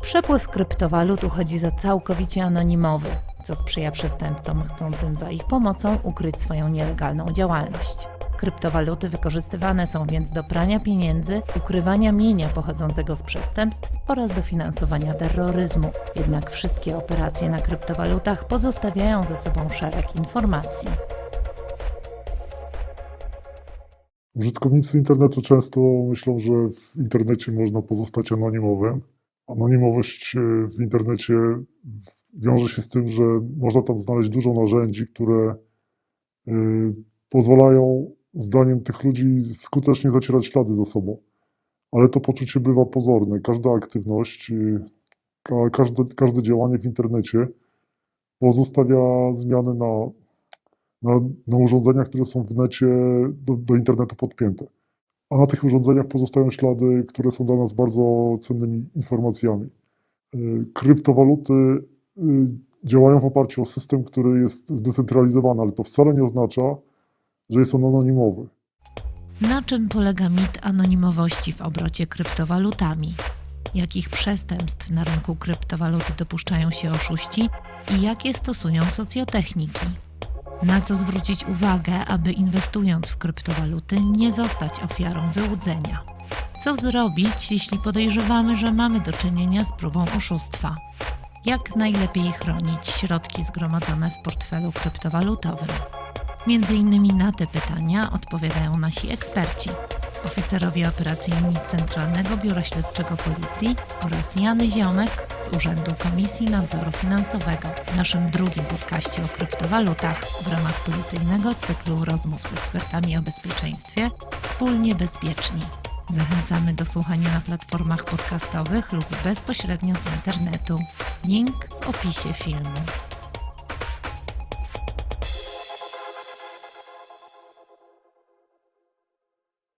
Przepływ kryptowalut uchodzi za całkowicie anonimowy, co sprzyja przestępcom chcącym za ich pomocą ukryć swoją nielegalną działalność. Kryptowaluty wykorzystywane są więc do prania pieniędzy, ukrywania mienia pochodzącego z przestępstw oraz do finansowania terroryzmu. Jednak wszystkie operacje na kryptowalutach pozostawiają za sobą szereg informacji. Użytkownicy internetu często myślą, że w internecie można pozostać anonimowym. Anonimowość e, w internecie wiąże się z tym, że można tam znaleźć dużo narzędzi, które e, pozwalają, zdaniem tych ludzi, skutecznie zacierać ślady za sobą. Ale to poczucie bywa pozorne. Każda aktywność, e, ka- każde, każde działanie w internecie pozostawia zmiany na na, na urządzeniach, które są w necie do, do internetu podpięte. A na tych urządzeniach pozostają ślady, które są dla nas bardzo cennymi informacjami. Y, Kryptowaluty y, działają w oparciu o system, który jest zdecentralizowany, ale to wcale nie oznacza, że jest on anonimowy. Na czym polega mit anonimowości w obrocie kryptowalutami? Jakich przestępstw na rynku kryptowaluty dopuszczają się oszuści i jakie stosują socjotechniki? Na co zwrócić uwagę, aby inwestując w kryptowaluty nie zostać ofiarą wyłudzenia? Co zrobić, jeśli podejrzewamy, że mamy do czynienia z próbą oszustwa? Jak najlepiej chronić środki zgromadzone w portfelu kryptowalutowym? Między innymi na te pytania odpowiadają nasi eksperci. Oficerowie operacyjni Centralnego Biura Śledczego Policji oraz Jany Ziomek z Urzędu Komisji Nadzoru Finansowego w naszym drugim podcaście o kryptowalutach w ramach policyjnego cyklu rozmów z ekspertami o bezpieczeństwie Wspólnie Bezpieczni. Zachęcamy do słuchania na platformach podcastowych lub bezpośrednio z internetu. Link w opisie filmu.